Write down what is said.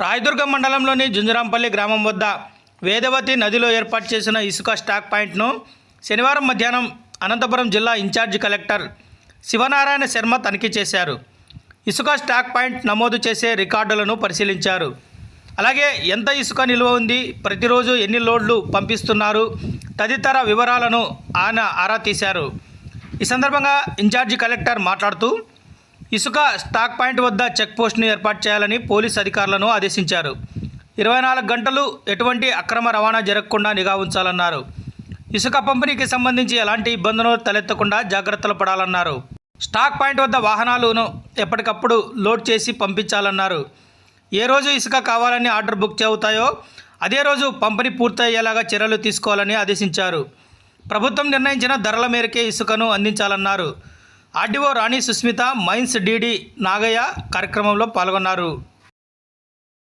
రాయదుర్గం మండలంలోని జుంజరాంపల్లి గ్రామం వద్ద వేదవతి నదిలో ఏర్పాటు చేసిన ఇసుక స్టాక్ పాయింట్ను శనివారం మధ్యాహ్నం అనంతపురం జిల్లా ఇన్ఛార్జి కలెక్టర్ శివనారాయణ శర్మ తనిఖీ చేశారు. ఇసుక స్టాక్ పాయింట్ నమోదు చేసే రికార్డులను పరిశీలించారు. అలాగే ఎంత ఇసుక నిల్వ ఉంది ప్రతిరోజు ఎన్ని లోడ్లు పంపిస్తున్నారు తదితర వివరాలను ఆయన ఆరా తీశారు. ఈ సందర్భంగా ఇన్ఛార్జి కలెక్టర్ మాట్లాడుతూ ఇసుక స్టాక్ పాయింట్ వద్ద చెక్ పోస్టును ఏర్పాటు చేయాలని పోలీస్ అధికారులను ఆదేశించారు. ఇరవై నాలుగు గంటలు ఎటువంటి అక్రమ రవాణా జరగకుండా నిఘా ఉంచాలన్నారు. ఇసుక పంపిణీకి సంబంధించి ఎలాంటి ఇబ్బందులు తలెత్తకుండా జాగ్రత్తలు పడాలన్నారు. స్టాక్ పాయింట్ వద్ద వాహనాలను ఎప్పటికప్పుడు లోడ్ చేసి పంపించాలన్నారు. ఏ రోజు ఇసుక కావాలని ఆర్డర్ బుక్ అవుతాయో అదే రోజు పంపిణీ పూర్తయ్యేలాగా చర్యలు తీసుకోవాలని ఆదేశించారు. ప్రభుత్వం నిర్ణయించిన ధరల మేరకే ఇసుకను అందించాలన్నారు. RDO Rani Susmitha mines DD Nagaiah కార్యక్రమంలో పాల్గొన్నారు.